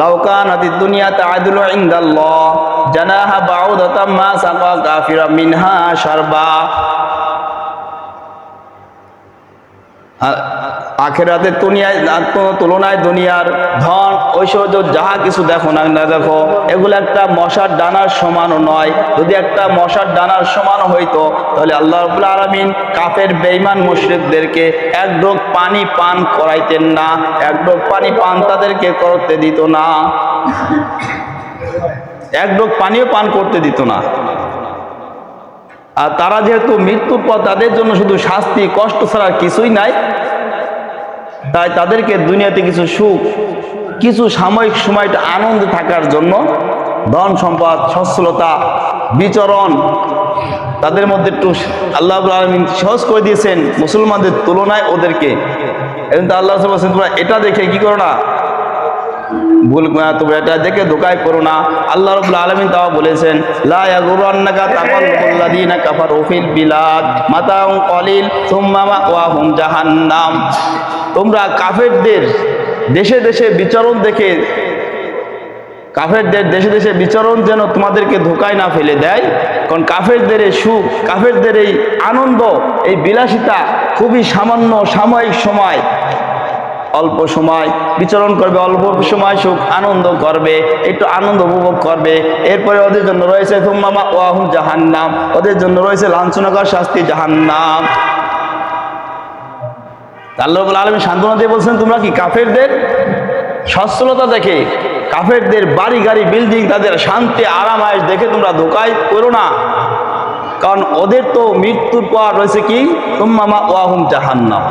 লাউকান আদি দুনিয়া তাআদুলু ইনদাল্লাহ, জানাহা বাউদাতাম মা সাকা কাফিরা মিনহা শারবা। আখেরাতের দুনিয়ায় তুলনায় দুনিয়ার ধন ঐশ্বর্য যাহা কিছু দেখো না না দেখো, এগুলো একটা মশার ডানার সমানও নয়। যদি একটা মশার ডানার সমান হইতো, তাহলে আল্লাহ রবুল্লা আলমিন কাফের বেইমান মুশ্রিকদেরকে এক ডোক পানি পান করাইতেন না, এক ডোক পানি পান তাদেরকে করতে দিত না। এক ডোক পানিও পান করতে দিত না। আর তারা যেহেতু মৃত্যুর পর তাদের জন্য শুধু শাস্তি, কষ্ট ছাড়া কিছুই নাই, তাই তাদেরকে দুনিয়াতে কিছু সুখ কিছু সাময়িক সময়টা আনন্দে থাকার জন্য ধন সম্পদ, সচ্ছলতা, বিচরণ তাদের মধ্যে একটু আল্লাহ আলমিন সহজ করে দিয়েছেন মুসলমানদের তুলনায় ওদেরকে। এবং তা আল্লাহ তোমরা এটা দেখে কি করো না? ভুল তোমরা এটা দেখে ধোকায় করো না। আল্লাহ রবুল্লা আলমিন তাও বলেছেন তোমরা কাফেরদের দেশে দেশে বিচরণ দেখে, কাফেরদের দেশে দেশে বিচরণ যেন তোমাদেরকে ধোকায় না ফেলে দেয়। কারণ কাফেরদের এই সুখ, কাফেরদের এই আনন্দ, এই বিলাসিতা খুবই সামান্য সাময়িক সময়। অল্প সময়, বিচরণ করবে, অল্প সময় সুখ, আনন্দ করবে, একটু আনন্দ উপভোগ করবে। এরপরে ওদের জন্য রয়েছে তুম্মামা ওয়াহুম জাহান্নাম, ওদের জন্য রয়েছে লাঞ্ছনাকর শাস্তি জাহান্নাম। আল্লাহ আলমী সান্ত্বনা দিয়ে বলছেন, তোমরা কি কাফেরদের সচ্ছলতা দেখে, কাফেরদের বাড়ি, গাড়ি বিল্ডিং তাদের শান্তি, আরাম আয়স দেখে তোমরা ধোকায় করো না? কারণ ওদের তো মৃত্যুর পর রয়েছে কি? তোমা ওয়াহুম জাহান্নাম।